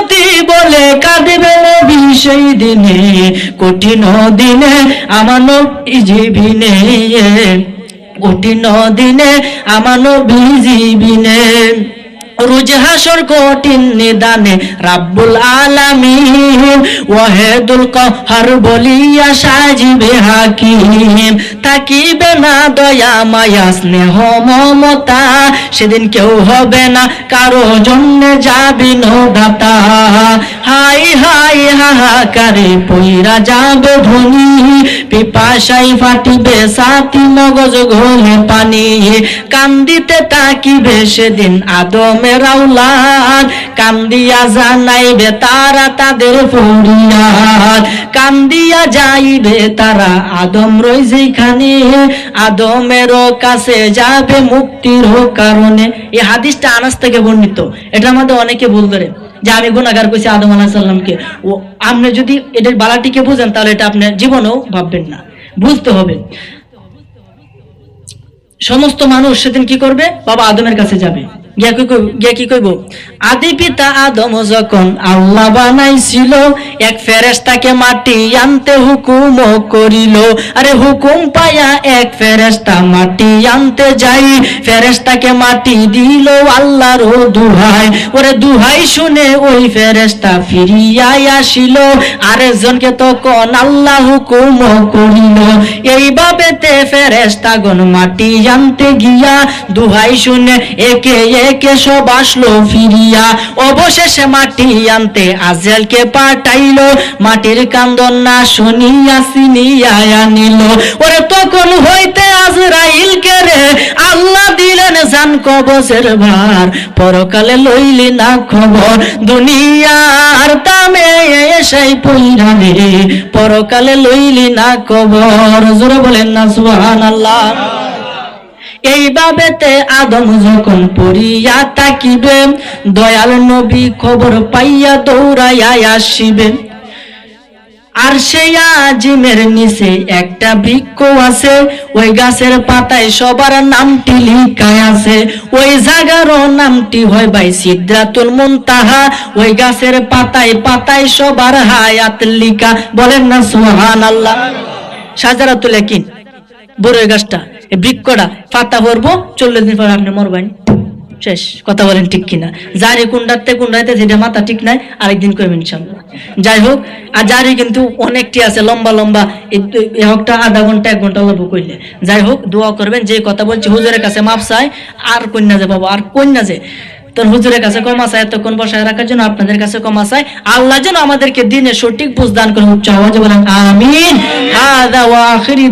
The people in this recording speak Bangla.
উম্মতি বলে কাঁদবে নবী সেই দিনে। কঠিন দিনে আমার নবী জীবিনে কঠিন দিনে আমার নবী জীবিনে রোজ হাসর কঠিন নিদানে রাব্বুল আলামিন, ওয়াহেদুল কহার বলিয়া সাজিবে হাকিম। থাকিবে না দয়া, মায়া, স্নেহ, মমতা, সেদিন কেউ হবে না, কারও জন্য যাবি দাতা হাই হাই, হাহাকারে পইরা যাবে ধনী পিপাসাই ফাটিবে সাথী মগজ ঘোলে পানি। কান্দিতে তাকিবে সেদিন আদমের আউলাদ কান্দিয়া জানাইবে তারা তাদের ফরিয়াদ। কান্দিয়া যাইবে তারা আদম রই যেখানে আদমেরও কাছে যাবে মুক্তির কারণে। এই হাদিসটা আনাস থেকে বর্ণিত। এটা আমাদের অনেকে ভুল ধরে। যে আমি গুণাগার করছি আদম আলাহ সাল্লামকে ও, আপনি যদি এটার বালাটিকে বুঝেন, তাহলে এটা আপনি জীবনেও ভাববেন না। বুঝতে হবে। সমস্ত মানুষ সেদিন কি করবে? বাবা আদমের কাছে যাবে। গিয়া কি গিয়া কি কইব? আদি পিতা আদম যখন আল্লাহ বানাইছিল, এক ফেরেশতাকে মাটি আনতে হুকুম করিল। আরে হুকুম পায়া এক ফেরেশতা মাটি আনতে যাই। ফেরেশতাকে মাটি দিল আল্লাহর দুহাই। ওরে দুহাই শুনে ওই ফেরেশতা ফিরিয়াই আসিল। আরেকজনকে তখন আল্লাহ হুকুম করিল। এইভাবে তে ফেরেশতাগণ মাটি আনতে গিয়া দুহাই শুনে একে একে সব আসলো ফিরিয়া। অবশেষে মাটি আনতে আজেলকে পাঠাইলো। মাটির কান্দন না শুনিয়া সিনিয়া আনিল। ওরে, তখন হইতে আজরাইল কে রে, আল্লাহ দিলেন জান কবজের ভার। পরকালে লইলি না খবর, দুনিয়ার দামে এসাই পইরা পরকালে লইলি না খবর। জোরে বলেন না, সুবহানাল্লাহ। এইভাবেতে আদম যখন পড়িয়া তাকিবে দয়াল নবী খবর পাইয়া দৌড়াইয়া আসিবে। আর সেই আজিমের নিচে একটা বৃক্ষ আছে, ওই গাছের পাতায় সবার নামটি লিখায় আছে। ওই জায়গারও নামটি হয় ভাই সিদ্ধাতুল মুনতাহা, ওই গাছের পাতায় পাতায় সবার হায়াত লিখা। বলেন না সুহান আল্লাহ সাজারাতুল একিন বড়ই গাছটা বৃক্ষটা, পাতা ভরবো, চল্লিশ দিন পর আপনি মরবেন। শেষ, কথা বলেন ঠিক কিনা। যারে কুন্ডাতে কুন্ডাইতে যেটা মাথা ঠিক নাই, আরেকদিন করবেন ইনশাল্লাহ। যাই হোক, আর যারই কিন্তু অনেকটি আছে, লম্বা লম্বা, এই আধা ঘণ্টা, এক ঘণ্টা অল্প করলে যাই হোক, দোয়া করবেন, যে কথা বলছি, হুজুরের কাছে মাপ চাই, আর কন্যা যে বাবা, আর কন্যা যে। তোর হুজুরের কাছে কমা চাই, এতক্ষণ বসায় রাখার জন্য আপনাদের কাছে কমা চাই। আল্লাহ যেন আমাদেরকে দিনে সঠিক বুঝ দান করে উচ্চ আওয়াজে বলেন, আমিন। হাদা ওয়া আখিরি